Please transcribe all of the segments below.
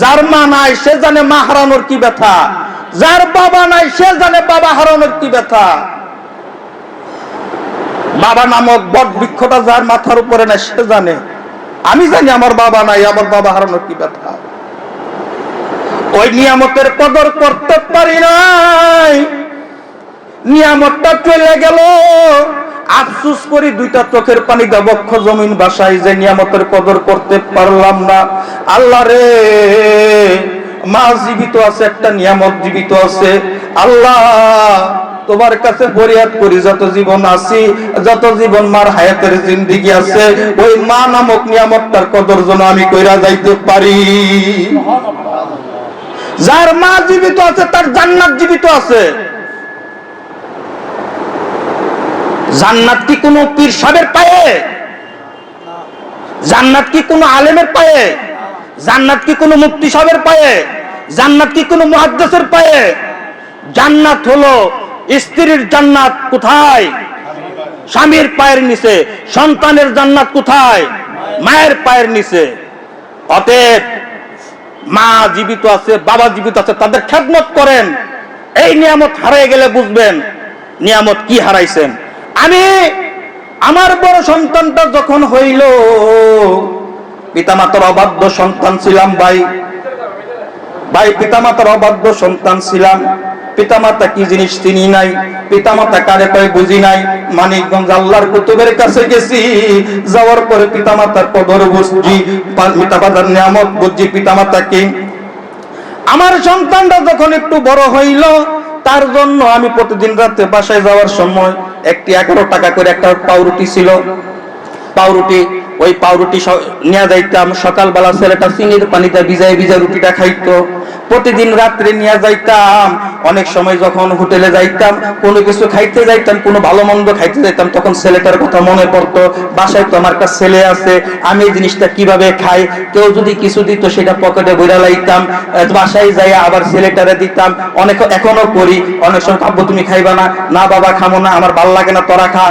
যার মা নাই, সে জানে মা হারানোর কি ব্যথা। যার বাবা নাই, সে জানে বাবা হারানোর কি ব্যথা। বাবা নামক বট বৃক্ষটা যার মাথার উপরে নাই, সে জানে। আমি জানি আমার বাবা নাই, আমার বাবা হারানোর কি ব্যথা। ওই নিয়ামতের কদর করতে পারি নাই। নিয়ামতটা চলে গেল। আফসুস করি দুইটা চোখের পানি দা বক্ষ জমিন বাসায় যে নিয়ামতের কদর করতে পারলাম না। আল্লাহ রে মা জীবিত আছে একটা নিয়ামত জীবিত আছে। আল্লাহ তোমার কাছে ফরিয়াদ করি যত জীবন আছি যত জীবন মার হায়াতের জিন্দিগি আছে ওই মা নামক নিয়ামতটার কদর যেন আমি কইরা যাইতে পারি। যার মা জীবিত আছে তার জান্নাত জীবিত আছে। জান্নাত কি কোনো পীর সাহেবের পায়ে? জান্নাত কি কোনো আলেমের পায়ে? জান্নাত কি কোনো মুক্তি সাহেবের পায়ে? জান্নাত কি কোনো মুহাদ্দিসের পায়ে? জান্নাত হলো স্ত্রীর জান্নাত কোথায়? স্বামীর পায়ের নিচে, সন্তানের জান্নাত কোথায়? মায়ের পায়ের নিচে। অতএব মা জীবিত আছে, বাবা জীবিত আছে, তাদের খেদমত করেন। এই নিয়ামত হারিয়ে গেলে বুঝবেন, নিয়ামত কি হারাইছেন? আমি আমার বড় সন্তানটা যখন হইল, পিতামাতার অবাধ্য সন্তান ছিলাম ভাই। ভাই, পিতামাতার অবাধ্য সন্তান ছিলাম। পিতামাতা কি জিনিস চিনি নাই? পিতামাতা কারে কয় বুঝি নাই? মানিকগঞ্জ আল্লাহর কুতুবের কাছে গেছি, যাওয়ার পরে পিতামাতার কদর বুঝছি পিতামাতার নিয়ামত বুঝছি পিতামাতা কি। আমার সন্তানটা যখন একটু বড় হইল, তার জন্য আমি প্রতিদিন রাতে বাসায় যাওয়ার সময় একটি এগারো টাকা করে একটা পাউরুটি ছিল। পাউরুটি ওই পাউরুটি নিয়ে যাইতাম। সকালবেলা ছেলেটা চিনির পানিতে ভিজায় ভিজাই রুটিটা খাইতো। প্রতিদিন রাত্রে নিয়ে যাইতাম। অনেক সময় যখন হোটেলে যাইতাম, কোনো কিছু খাইতে যাইতাম, কোনো ভালো মন্দ খাইতে যাইতাম, তখন ছেলেটার কথা মনে পড়তো, বাসায় তো আমার একটা ছেলে আছে, আমি এই জিনিসটা কীভাবে খাই? কেউ যদি কিছু দিত, সেটা পকেটে বইরা লাইতাম। বাসায় যাই আবার ছেলেটারে দিতাম। অনেক, এখনও করি। অনেক সময়, আব্বু, তুমি খাইবা না? না, বাবা, খামো না। আমার ভালো লাগে না, তোরা খা।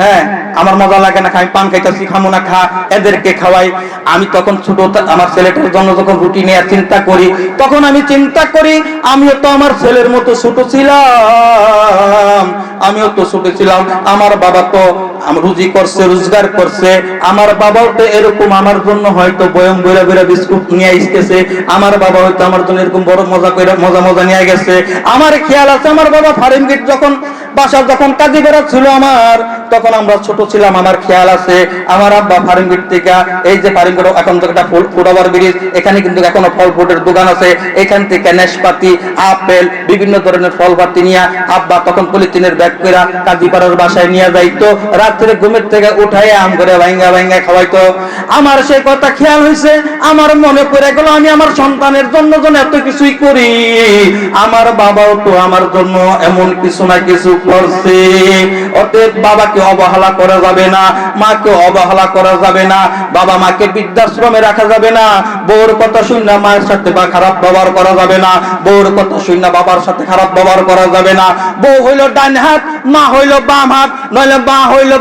হ্যাঁ আমার মজা লাগে না, খাই পান খাইতেছি, খামো না, খা, এদেরকে খাওয়াই। আমি তখন ছোট আমার ছেলেটার জন্য যখন রুটি নিয়ে চিন্তা করি, তখন আমি চিন্তা করি, আমিও তো আমার ছেলের মতো ছোট ছিলাম, আমিও তো ছোট ছিলাম। আমার বাবা তো রুজি করছে, রোজগার করছে। আমার বাবাও তো এরকম, আমার জন্য হয়তো বয়ম বইরা বইরা বিস্কুট নিয়ে আসতেছে। আমার বাবা হয়তো আমার জন্য এরকম বড় মজা করে মজা মজা নিয়ে গেছে। আমার খেয়াল আছে, আমার বাবা ফার্ম গেট যখন বাসা যখন কাজে বেড়া ছিল আমার, তখন আমরা ছোট ছিলাম, আমার খেয়াল আছে। আমার আব্বা ফার্ম গেট থেকে, এই যে ফার্ম গেট এখন তো একটা ফুটওভার ব্রিজ, এখানে কিন্তু এখনও ফল ফ্রুটের দোকান আছে। এখান থেকে নেশপাতি আপেল, বিভিন্ন ধরনের ফল পাতি নিয়ে আব্বা তখন পলিথিনের ব্যাগ করে কাজীপাড়ার বাসায় নিয়ে যাইতো। রাত্রে ঘুমের থেকে উঠাই আম করে ভাঙ্গা ভাঙ্গা খাওয়াইতো। আমার সেই কথা খেয়াল হয়েছে আমার মনে পড়ে গেল, আমি আমার সন্তানের জন্য যেন এত কিছুই করি। আমার বাবাও তো আমার জন্য এমন কিছু না কিছু করছে। অতএব বাবাকে অবহেলা করা যাবে না, মাকে অবহেলা করা যাবে না, বাবা মাকে বৃদ্ধাশ্রমে রাখা যাবে না, বউর কথা শুননা মায়ের সাথে বা খারাপ ব্যবহার করা যাবে না, বউর কথা শুননা বাবার সাথে খারাপ ব্যবহার করা যাবে না। বউ হইল ডান হাত, মা হইল বাম হাত, নইলে বা হইল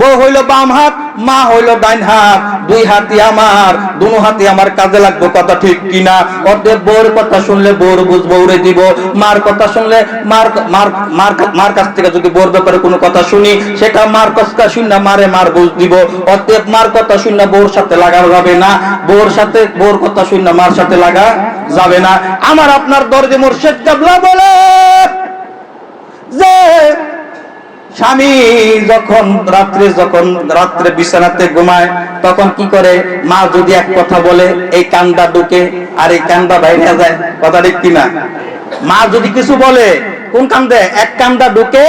বউ হইল বাম হাত, মা হইল ডান হাত। দুই হাতি আমার, দুনো হাতি আমার, কাজে লাগবে কথা ঠিক কিনা? অতএব বউর কথা শুনলে বউর বুঝ বউরে দিব। মার কথা শুনলে মার মার মার মার কাছ থেকে যদি বউর ব্যাপারে কোনো কথা শুনি, সেটা মার কথা শুননা মারে মার বুঝ দিব। অতএব মার কথা শুননা বউর সাথে লাগা যাবে না। বউর সাথে, বউর কথা শুননা মার সাথে লাগা যাবে না। আমার আপনার দরজে মোর্শেদ কাবলা বলে যে স্বামী যখন রাত্রে যখন রাত্রে বিছানাতে ঘুমায়, তখন কি করে? মা যদি এক কথা বলে, এই কান্দা ঢুকে আর এই কান্দা বাইরে যায়, কথা ঠিক কিনা? মা যদি কিছু বলে, কোন কান্দে? এক কান্দা ঢুকে,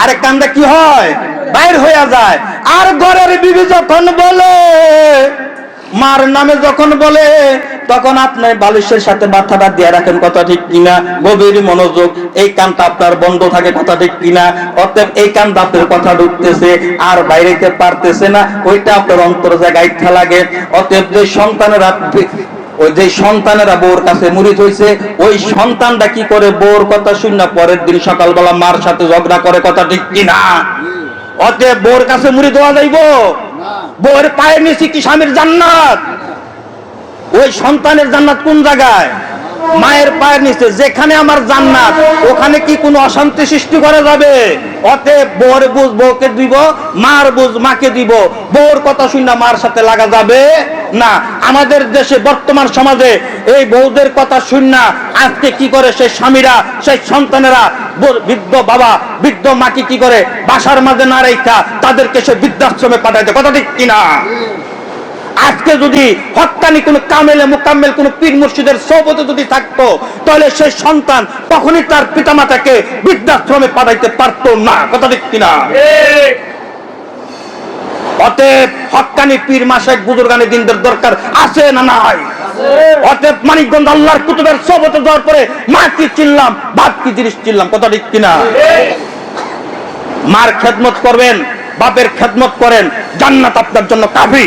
আরেক কান্দা কি হয়? বাইর হইয়া যায়। আর ঘরের বিবি যখন বলে মার নামে যখন বলে, তখন আপনি বালিশের সাথে মাথাটা দিয়ে রাখেন, কথা ঠিক কিনা? গভীর মনোযোগ, এই কানটা আপনার বন্ধ থাকে, কথা ঠিক কিনা? অতএব এই কানটা আপনার কথা ঢুকতেছে, আর বাইরেতে পারতেছে না, ওইটা আপনার অন্তর জায়গায় লাগে। অতএব যে সন্তানেরা ওই যে সন্তানেরা বউর কাছে মুড়িদ হয়েছে ওই সন্তানটা কি করে বউর কথা শুনে পরের দিন সকালবেলা মার সাথে ঝগড়া করে, কথা ঠিক কিনা? অতএব বউর কাছে মুড়ি দেওয়া যাইব। বউয়ের পায়ের নিচে কি স্বামীর জান্নাত? ওই সন্তানের জান্নাত কোন জায়গায়? মায়ের পায়ের নিচে, যেখানে আমার জান্নাত, ওখানে কি কোনো অশান্তি সৃষ্টি করা যাবে? অতএব বউর বুঝ, বউকে দিব, মার বুঝ, মাকে দিব। বউর কথা শুনে মার সাথে লাগা যাবে? না, আমাদের দেশে, বর্তমান সমাজে এই বউদের কথা শুননা, আজকে কি করে সেই স্বামীরা সেই সন্তানেরা বৃদ্ধ বাবা, বৃদ্ধ মাকে কি করে বাসার মাঝে না রেখা তাদেরকে সে বৃদ্ধাশ্রমে পাঠাইতে, কথা ঠিক কিনা? আজকে যদি হত্যানি কোন কামেলে, মোকাম্মেল কোন পীর মুর্শিদের সৌবতে যদি থাকতো, তাহলে সেই সন্তান কখনই তার পিতামাতাকে বৃদ্ধাশ্রমে পাঠাইতে পারতো না। কথা ঠিক কিনা? অতএব হক্কানি পীর মাসে বুজুর্গানি দিনদের দরকার আছে না নাই? অতএব মানিকগঞ্জ আল্লাহর কুতুবের সবতে যাওয়ার পরে মা কি চিনলাম, বাপ কি জিনিস চিনলাম, কথা ঠিক কিনা? মার খেদমত করবেন, বাপের খেদমত করেন, জান্নাত আপনার জন্য কাফি।